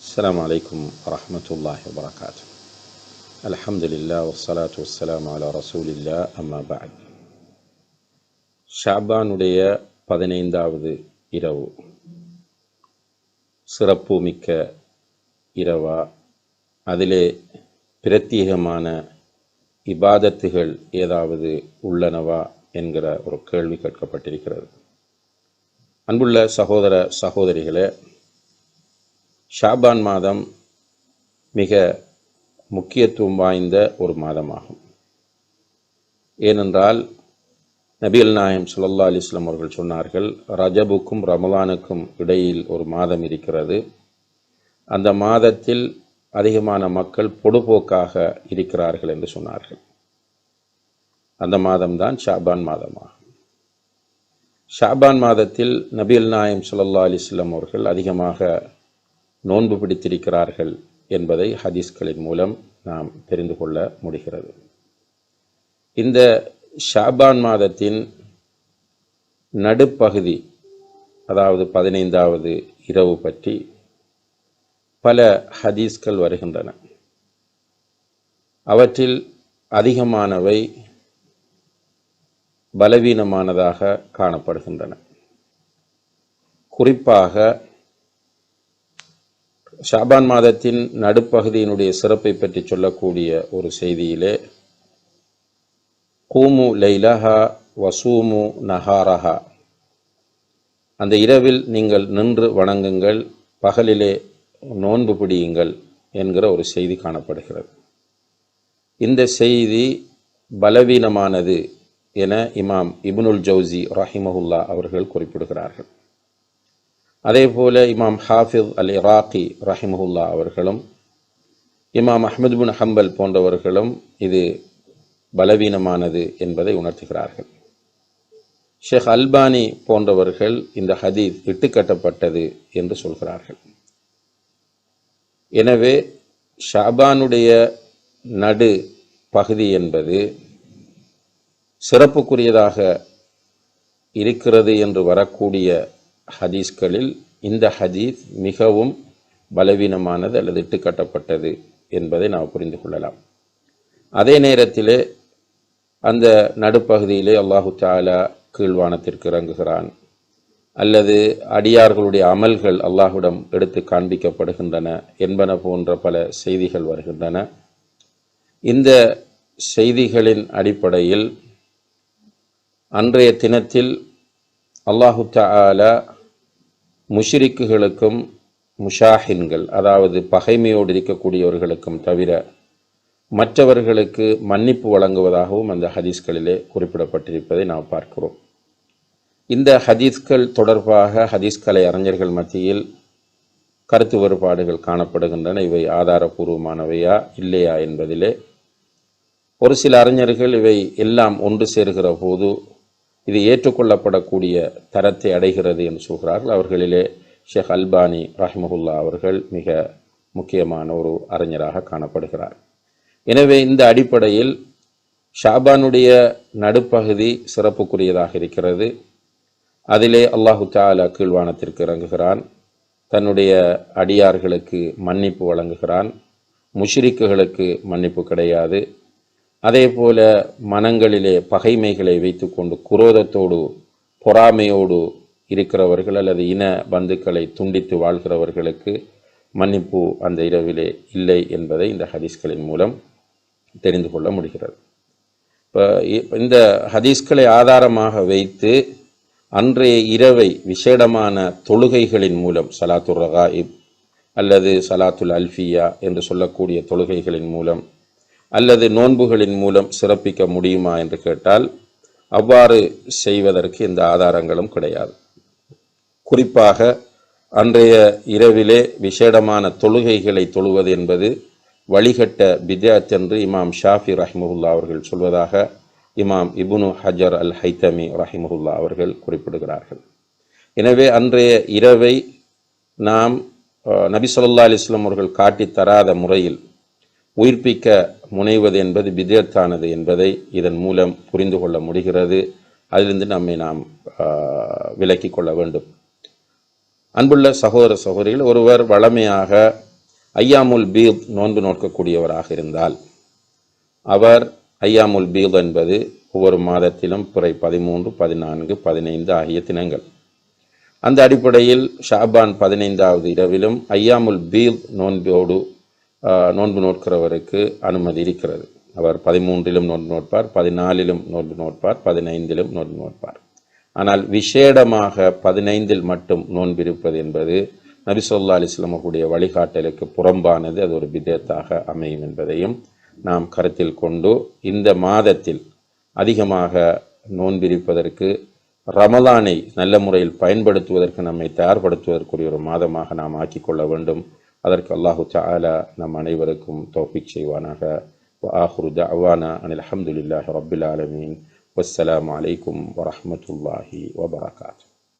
السلام عليكم ورحمة الله وبركاته الحمد لله والصلاة والسلام على رسول الله أما بعد ஷாபானுடைய பதினைந்தாவது இரவு சிறப்பு மிக்க இரவா அதிலே பிரத்யேகமான இபாதத்துகள் ஏதாவது உள்ளனவா என்கிற ஒரு கேள்வி கேட்கப்பட்டிருக்கிறது அன்புள்ள சகோதர சகோதரிகளே ஷாபான் மாதம் மிக முக்கியத்துவம் வாய்ந்த ஒரு மாதமாகும். ஏனென்றால் நபிகள் நாயம் சுல்லா அலிஸ்லாம் அவர்கள் சொன்னார்கள் ரஜபுக்கும் ரமலானுக்கும் இடையில் ஒரு மாதம் இருக்கிறது. அந்த மாதத்தில் அதிகமான மக்கள் பொடுபோக்காக இருக்கிறார்கள் என்று சொன்னார்கள். அந்த மாதம்தான் ஷாபான் மாதமாகும். ஷாபான் மாதத்தில் நபிகள் நாயம் சுல்லா அலிஸ்லாம் அவர்கள் அதிகமாக நோன்பு பிடித்திருக்கிறார்கள் என்பதை ஹதீஸ்களின் மூலம் நாம் தெரிந்து கொள்ள முடிகிறது. இந்த ஷாபான் மாதத்தின் நடுப்பகுதி அதாவது பதினைந்தாவது இரவு பற்றி பல ஹதீஸ்கள் வருகின்றன. அவற்றில் அதிகமானவை பலவீனமானதாக காணப்படுகின்றன. குறிப்பாக ஷாபான் மாதத்தின் நடுப்பகுதியினுடைய சிறப்பை பற்றி சொல்லக்கூடிய ஒரு செய்தியிலே கூமு லைலஹா வசூமு நஹாரஹா. அந்த இரவில் நீங்கள் நின்று வணங்குங்கள் பகலிலே நோன்பு பிடியுங்கள் என்கிற ஒரு செய்தி காணப்படுகிறது. இந்த செய்தி பலவீனமானது என இமாம் இபுனுல் ஜவுசி ரஹிமஹுல்லா அவர்கள் குறிப்பிடுகிறார்கள். அதே போல இமாம் ஹாஃபிஸ் அல் இராக்கி ரஹிமஹுல்லா அவர்களும் இமாம் அஹமது பின் ஹம்பல் போன்றவர்களும் இது பலவீனமானது என்பதை உணர்த்துகிறார்கள். ஷேக் அல்பானி போன்றவர்கள் இந்த ஹதீத் இட்டுக்கட்டப்பட்டது என்று சொல்கிறார்கள். எனவே ஷாபானுடைய நடு பகுதி என்பது சிறப்புக்குரியதாக இருக்கிறது என்று வரக்கூடிய ஹதீஸ்களில் இந்த ஹதீஸ் மிகவும் பலவீனமானது அல்லது இட்டுக்கட்டப்பட்டது என்பதை நாம் புரிந்து கொள்ளலாம். அதே நேரத்திலே அந்த நடுப்பகுதியிலே அல்லாஹு தாலா கீழ்வானத்திற்கு இறங்குகிறான். அல்லது அடியார்களுடைய அமல்கள் அல்லாஹுடம் எடுத்து காண்பிக்கப்படுகின்றன என்பன போன்ற பல செய்திகள் வருகின்றன. இந்த செய்திகளின் அடிப்படையில் அன்றைய தினத்தில் அல்லாஹு தாலா முஷிரிக்குகளுக்கும் முஷாஹின்கள் அதாவது பகைமையோடு இருக்கக்கூடியவர்களுக்கும் தவிர மற்றவர்களுக்கு மன்னிப்பு வழங்குவதாகவும் அந்த ஹதீஸ்களிலே குறிப்பிடப்பட்டிருப்பதை நாம் பார்க்கிறோம். இந்த ஹதீஸ்கள் தொடர்பாக ஹதீஸ்கலை அறிஞர்கள் மத்தியில் கருத்து வேறுபாடுகள் காணப்படுகின்றன. இவை ஆதாரபூர்வமானவையா இல்லையா என்பதிலே ஒரு சில அறிஞர்கள் இவை எல்லாம் ஒன்று சேர்கிற போது இது ஏற்றுக்கொள்ளப்படக்கூடிய தரத்தை அடைகிறது என்று சொல்கிறார்கள். அவர்களிலே ஷேக் அல்பானி ரஹ்மஹுல்லா அவர்கள் மிக முக்கியமான ஒரு அறிஞராக காணப்படுகிறார். எனவே இந்த அடிப்படையில் ஷாபானுடைய நடுப்பகுதி சிறப்புக்குரியதாக இருக்கிறது. அதிலே அல்லாஹு தாலா கீழ்வானத்திற்கு இறங்குகிறான். தன்னுடைய அடியார்களுக்கு மன்னிப்பு வழங்குகிறான். முஷ்ரிக்குகளுக்கு மன்னிப்பு கிடையாது. அதே போல மனங்களிலே பகைமைகளை வைத்துக்கொண்டு குரோதத்தோடு பொறாமையோடு இருக்கிறவர்கள் அல்லது இன பந்துக்களை துண்டித்து வாழ்கிறவர்களுக்கு மன்னிப்பு அந்த இரவிலே இல்லை என்பதை இந்த ஹதீஸ்களின் மூலம் தெரிந்து கொள்ள முடிகிறது. இப்போ இந்த ஹதீஸ்களை ஆதாரமாக வைத்து அன்றைய இரவை விசேடமான தொழுகைகளின் மூலம் சலாத்துர் ரகாயிப் அல்லது சலாத்துல் அல்ஃபியா என்று சொல்லக்கூடிய தொழுகைகளின் மூலம் அல்லது நோன்புகளின் மூலம் சிறப்பிக்க முடியுமா என்று கேட்டால் அவ்வாறு செய்வதற்கு எந்த ஆதாரங்களும் கிடையாது. குறிப்பாக அன்றைய இரவிலே விசேடமான தொழுகைகளை தொழுவது என்பது வழிகட்ட பித்யாத் என்று இமாம் ஷாஃபி ரஹிமஹுல்லா அவர்கள் சொல்வதாக இமாம் இபுனு ஹஜர் அல் ஹைத்தமி ரஹிமஹுல்லா அவர்கள் குறிப்பிடுகிறார்கள். எனவே அன்றைய இரவை நாம் நபி சொல்லா அலிஸ்லாம் அவர்கள் காட்டி தராத முறையில் உயிர்ப்பிக்க முனைவது என்பது விதத்தானது என்பதை இதன் மூலம் புரிந்து கொள்ள முடிகிறது. அதிலிருந்து நம்மை நாம் விலக்கி கொள்ள வேண்டும். அன்புள்ள சகோதர சகோதரிகள் ஒருவர் வளமையாக ஐயாமுல் பீத் நோன்பு நோக்கக்கூடியவராக இருந்தால் அவர் ஐயாமுல் பீத் என்பது ஒவ்வொரு மாதத்திலும் பிறை பதிமூன்று பதினான்கு பதினைந்து ஆகிய தினங்கள். அந்த அடிப்படையில் ஷாபான் பதினைந்தாவது இரவிலும் ஐயாமுல் பீத் நோன்போடு நோன்பு நோட்கிறவருக்கு அனுமதி இருக்கிறது. அவர் பதிமூன்றிலும் நோன்பு நோட்பார் பதினாலிலும் நோன்பு நோட்பார் பதினைந்திலும் நோன்பு நோட்பார். ஆனால் விசேடமாக பதினைந்தில் மட்டும் நோன்பிருப்பது என்பது நபிசொல்லா சொல்லா வழிகாட்டலுக்கு புறம்பானது. அது ஒரு விதத்தாக அமையும் என்பதையும் நாம் கருத்தில் கொண்டு இந்த மாதத்தில் அதிகமாக நோன்பிருப்பதற்கு ரமலானை நல்ல முறையில் பயன்படுத்துவதற்கு நம்மை தயார்படுத்துவதற்குரிய ஒரு மாதமாக நாம் ஆக்கிக்கொள்ள வேண்டும். அதற்கு அல்லாஹு தஆலா நம் அனைவருக்கும் தௌஃபீக் செய்வானாக وآخر دعوانا أن الحمد لله رب العالمين والسلام عليكم ورحمة الله وبركاته